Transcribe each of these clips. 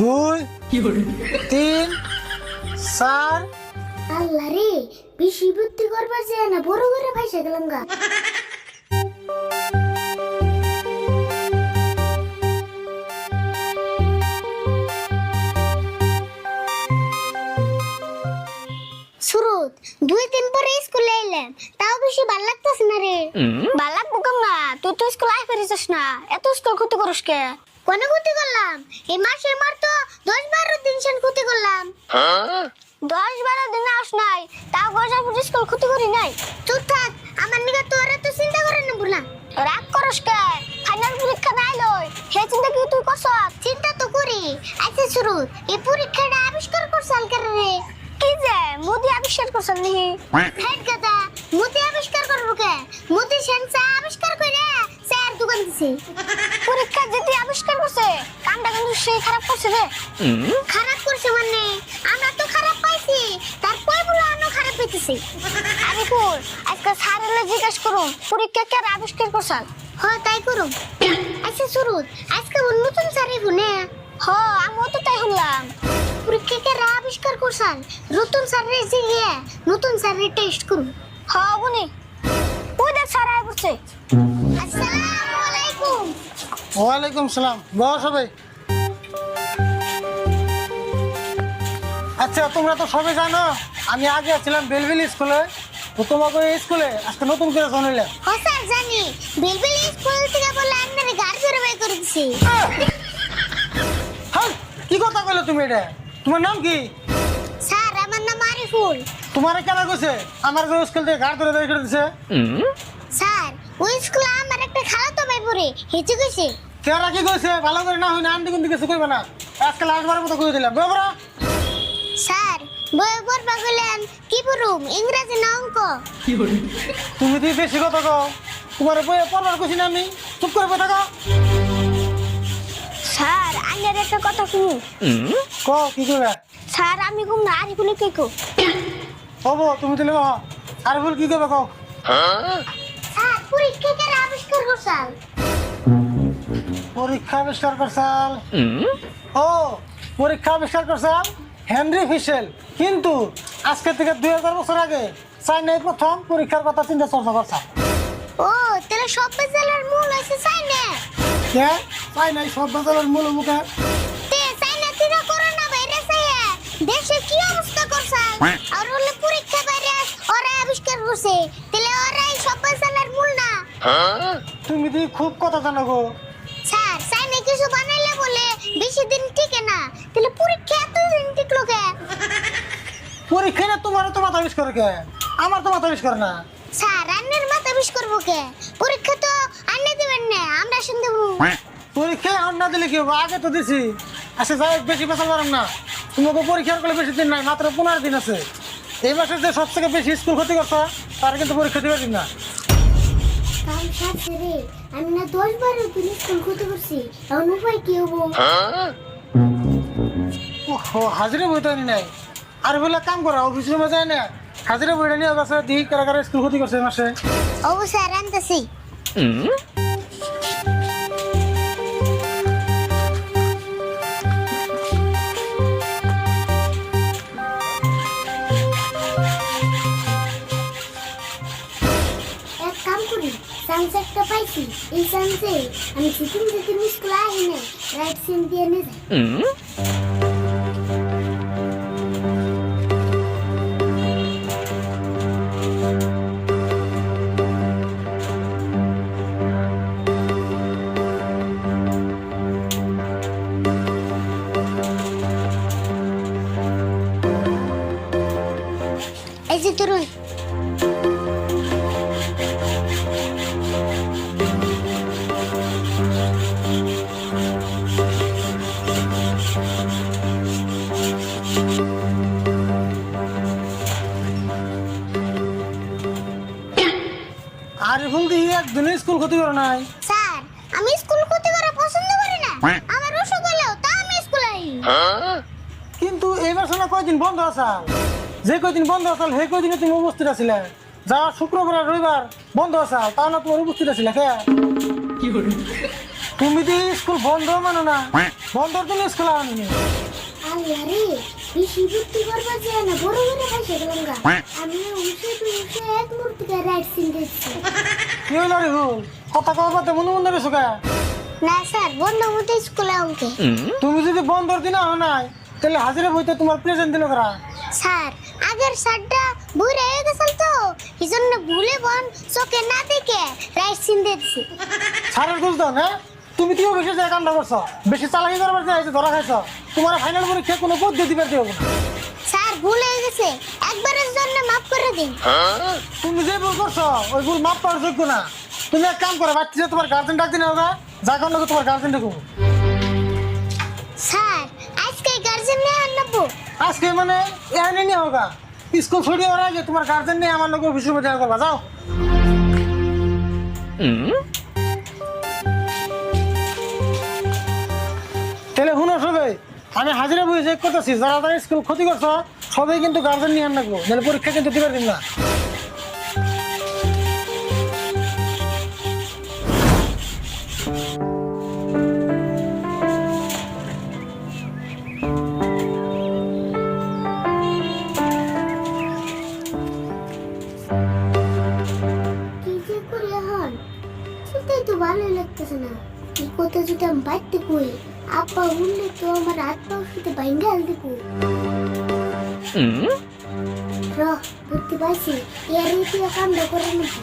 দুই তিন চার। আল্লাহ রে বেশি বুদ্ধি করবার যে না বড় করে ভাইসা গেলাম গা। সুরত দুই দিন পরে স্কুলে এলাম তাও বেশি ভালো লাগতেছে না রে। ভালো লাগবো না তুই তো স্কুল আই ফেরিস না। এত স্কুল ক্ষতি করিস কে? কোনে ক্ষতি করলাম। এই মাসে মার তো দশ বারো দিন সেন ক্ষতি করলাম। দশ বারো দিন আস নাই, তাও গজার পুরো স্কুল ক্ষতি করি নাই। চুপ থাক, আমার নিকে তোর তো চিন্তা করে না না রাগ করস কে? ফাইনাল পরীক্ষা নাই লই। হে চিন্তা কি তুই করছ? চিন্তা তো করি। আচ্ছা শুরু। এই পরীক্ষাটা আবিষ্কার করছাল করে রে কি যে, মোদি আবিষ্কার করছাল নি? হেড গাদা, মোদি আবিষ্কার করব কে? মোদি সেন্সা আবিষ্কার করে স্যার দোকান দিছে। সে খারাপ করছে রে। খারাপ করছে মানে? আমরা তো খারাপ পাইছি। তারপর বলে অন্য খারাপ পেতেছি আরে ফুল আজকে স্যারের জিজ্ঞেস করুন পরীক্ষা কে আবিষ্কার করছেন? হ্যাঁ তাই করুন। আচ্ছা শুরু আজকে নতুন স্যার গুনে হ আমিও তো তাই শুনলাম পরীক্ষা কে আবিষ্কার করছেন? নতুন স্যারের জিগে নতুন স্যারের টেস্ট করুন। হ গুনি ওই দেখ স্যার আয় করছে? আসসালামু আলাইকুম। ওয়ালাইকুম সালাম। বস সবাই আচ্ছা তোমরা তো সবাই জানো আমি আগে ছিলাম বেলবিল স্কুলে তো তোমাকে এই স্কুলে আজকে নতুন করে জানাইলাম হ্যাঁ স্যার জানি। বিলবিল স্কুল থেকে বলে আপনার গাড়ি ধরে বের করে দিছি। হ্যাঁ কি কথা কইলে তুমি এটা? তোমার নাম কি? স্যার আমার নাম আরিফুল। তোমার কেন কইছে? আমার যে স্কুল থেকে ঘাট ধরে বের করে দিছে। স্যার ওই স্কুলে আমার একটা খালাতো ভাই পড়ে হেঁচে গেছে কেরা কি কইছে? ভালো করে না হয় না আন্টি কিন্তু কিছু কইবে না। আজকে লাস্টবারের মতো কই দিলাম। বড় বই পড়বা গেলেন কি পড়ুম ইংরেজি না অঙ্ক। তুমি তুই বেশি কথা কও তোমার বইয়ে পড়ার কইছি না আমি? চুপ করে বসে থাকো। স্যার আইনের একটা কথা শুনি ক কি করবে? স্যার আমি ঘুম না আরিফুলে কে কো হব তুমি দিলে কহ আর বল কি করবে কও? স্যার পরীক্ষা কে আবিষ্কার করছাল পরীক্ষা আবিষ্কার করছাল ও পরীক্ষা আবিষ্কার করছাল হেনরি ফিশেল কিন্তু আজকে থেকে দুই হাজার বছর আগে চাইনায় প্রথম পরীক্ষার কথা চিন্তা চর্চা করছাল ও তাহলে সব জেলার মূল হইছে চাইনা। কে? চাইনাই সব বাজারের মূল মুখে। তে চাইনা থেকে করোনা ভাইরাস আইয়া দেশে কি অবস্থা আর হলে পরীক্ষা ওরা আবিষ্কার করছে। তাহলে ওরাই সব জেলার মূল না? তুমি দি খুব কথা জানো গো। স্যার চাইনা কিছু বানাইলে বেশি দিন টিকে না তাহলে পরীক্ষা এত দিন টিকলো কে? পরীক্ষায় না তোমার তো মাথা আবিষ্কার কে? আমার তো মাথা আবিষ্কার না। স্যার আন্নের মাথা বিষ করব কে? পরীক্ষা তো আন্নে দিবেন না আমরা শুনতে পরীক্ষায় আর না দিলে কি হব? আগে তো দিছি। আচ্ছা যাই হোক, বেশি বেসা পারম না। তোমাকে পরীক্ষার করলে বেশি দিন নাই মাত্র পনেরো দিন আছে। এই মাসে যে সব থেকে বেশি স্কুল ক্ষতি করছ তার কিন্তু পরীক্ষা দিবে দিন না। কাম সাথে রে আমি না দশ বারো পুলিশ স্কুল ক্ষতি পারছি এখন উপায় কি হব ও হাজিরে বইতানি নাই। আর বলে কাম করা অফিস মজা যায় না হাজিরে বইটা নিয়ে গেছে দিই কারা কারা স্কুল ক্ষতি করছে মাসে ও স্যার আনতেছি একটা পাইছি এই চান্সে আমি সিটিং সিটিং স্কুল আহি না রাইট সিম নাই। স্যার আমি স্কুল ক্ষতি করা পছন্দ করি না। আমার অসুখ হলেও তা আমি স্কুল আই কিন্তু এই মাসে না কয়দিন বন্ধ আসাল যে কয়দিন বন্ধ আসাল সেই কয়দিনে তুমি উপস্থিত আছিলে? যা শুক্রবার আর রবিবার বন্ধ আসাল তা না তোমার উপস্থিত আছিলে কে? কি তুমি তো স্কুল বন্ধ মানো না। বন্ধ তুমি স্কুল আনি আল্লাহ রে বেশি বুদ্ধি করবা যে না বড় বড় হাসে গেলাম গা আমি উঠে উঠে এক মূর্তি রাইট সিন দেখছি। কি হইল রে কথা কওয়া পাতে মনে মনে রেছো কা? না স্যার বন্ধ মতো স্কুলে আমাকে তুমি যদি বন্ধর দিন আহ নাই তাহলে হাজিরা বইতে তোমার প্রেজেন্ট দিল করা? স্যার আগের স্যারটা বুড়ে হয়ে গেছিল তো এই জন্য ভুলে বন চোখে না দেখে রাইট সিন দেখছি সারের গুল দাও না। তুমি তিও বেশি যায় কামটা করছ? বেশি চালাকি করবার যে ধরা খাইছো। তোমার ফাইনাল পরীক্ষা কোনো পদ্ধতি দিবার দেবো স্যার ভুল হয়ে গেছে। একবারের জন্য মাফ করে দিন। তুমি যে ভুল করছ ওই ভুল মাপ পাওয়ার যোগ্য না। তুমি এক কাম করো বাচ্চা তোমার গার্জেন ডাক দিন হোগা যা কারণ তোমার গার্জেন ডাকবো স্যার আজকে গার্জেন নিয়ে আনব আজকে মানে এনে নিয়ে হোগা স্কুল ছুটি হওয়ার আগে তোমার গার্জেন নিয়ে আমার লোক অফিসের মধ্যে দেখা করবা যাও। তাহলে শুনো সবাই আমি হাজিরা বই চেক করতেছি যারা যারা স্কুল ক্ষতি করছ সবাই কিন্তু গার্জেন নিয়ে আনব নাহলে পরীক্ষা কিন্তু দিবার দিন না। আপা উঠলে তো আমার হাত পাও সাথে বাইঙ্গাল দিব র বুঝতে পারছি এর কামটা করে নাকি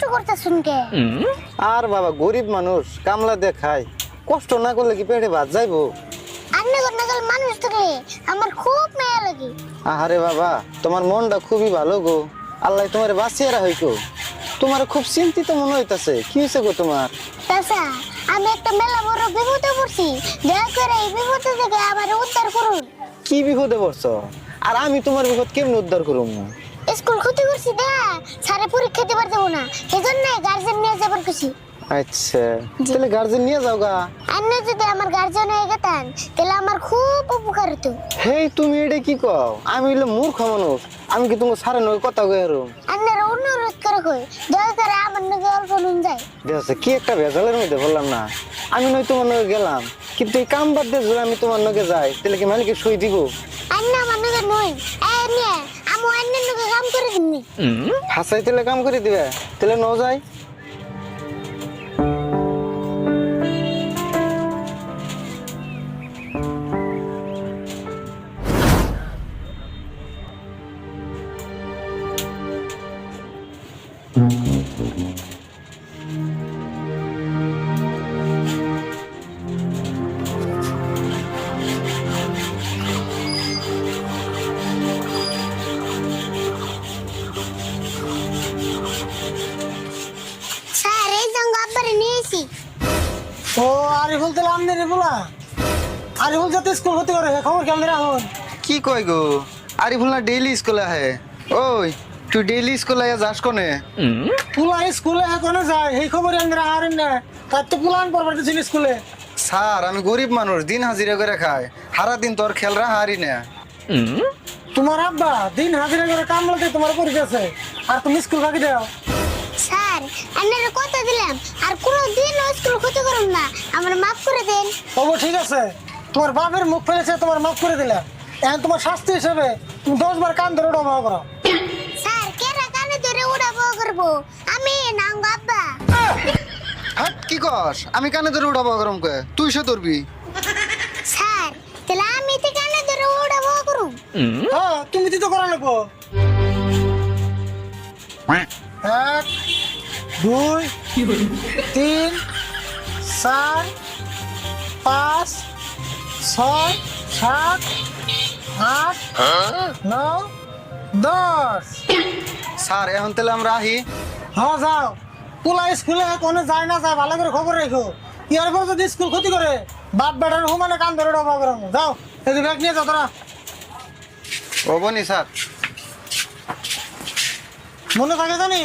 কষ্ট করতেছুন কে? আর বাবা গরিব মানুষ কামলা দেখায়। কষ্ট না করলে কি পেটে ভাত যাইবো? আন্না নাগাল মানুষ থাকলে আমার খুব মায়া লাগে। আহারে বাবা তোমার মনটা খুবই ভালো গো। আল্লাহ তোমার বাঁচিয়ে রাখো তোমার খুব চিন্তিত মনে হইতাছে। কি হয়েছে গো তোমার? চাচা আমি একটা মেলা বড় বিপদে পড়ছি। দয়া করে এই বিপদ থেকে আমার উদ্ধার করুন। কি বিপদে পড়ছ? আর আমি তোমার বিপদ কেমন উদ্ধার করুম? স্কুল ক্ষতি করছি দা স্যারে পরীক্ষা দিবার দেবো না। সেজন্য গার্জেন নিয়ে যাবার খুশি। আচ্ছা তাহলে গার্জেন নিয়ে যাও গা। আন্না যদি আমার গার্জেন হয়ে গেতেন তাহলে আমার খুব উপকার হতো। হেই তুমি এটা কি কও? আমি মূর্খ মানুষ। আমি কি তোমার সারে নয় কথা কই আরও আন্নার অনুরোধ করে কই দয়া করে আমার নাকি অল্প নুন যায়। দেখছে কি একটা ভেজালের মধ্যে বললাম না। আমি নয় তোমার নগে গেলাম। কিন্তু এই কাম বাদ দিয়ে যদি আমি তোমার নগে যাই তাহলে কি মালিকে সই দিব? আন্না আমার নাকি নই এ নিয়ে আমি অন্যের নাকি কাম হাসাই তাহলে কাম করে দিবে? তাহলে ন যাই স্যার ও আরিফুল তাহলে আমনে রে বলা আরিফুল যাতে স্কুল ক্ষতি করে খবর কেমন রাখুন কি কয় গো? আরিফুল না ডেইলি স্কুলে আহে। ওই তুই ডেইলি স্কুলে আয়া যাস কোনে? পুলা স্কুলে এখনও যায় এই খবর আমরা হারেন না তার তো পুলান পড়বার দিছিল স্কুলে। স্যার আমি গরিব মানুষ দিন হাজিরা করে খাই। সারা দিন তোর খেলরা হারি না। তোমার আব্বা দিন হাজিরা করে কাম লাগে তোমার পরীক্ষা আছে। আর তুমি স্কুল ফাঁকি দাও। স্যার আন্নার কথা দিলাম। আর কোনো দিন স্কুল ক্ষতি করুন না। আমার মাফ করে দেন। তবু ঠিক আছে। তোমার বাপের মুখ ফেলেছে তোমার মাফ করে দিলাম। এখন তোমার শাস্তি হিসেবে তুমি দশ বার কান ধরে ওটা করো স্যার কেরা কানে ধরে উড়াবো করব? আমি নাম আব্বা। হ্যাঁ কি কস? আমি কানে ধরে উঠাবো গরম কে তুই সে ধরবি? স্যার তাহলে আমি তো কানে ধরে উড়াবো করুম। হ্যাঁ তুমি তো করা লাগবো। এক দুই তিন চার পাঁচ ছয় সাত আট নয় দশ। স্যার এখন তাহলে আমরা আহি। হ্যাঁ যাও। পোলা স্কুলে কোনো যায় না যায় ভালো করে খবর রেখো। ইয়ার পর যদি স্কুল ক্ষতি করে বাপ বেটার হুমানে কান ধরে ডবা করো যাও এই ব্যাগ নিয়ে যাও তোরা। হবনি স্যার। মনে থাকে জানি?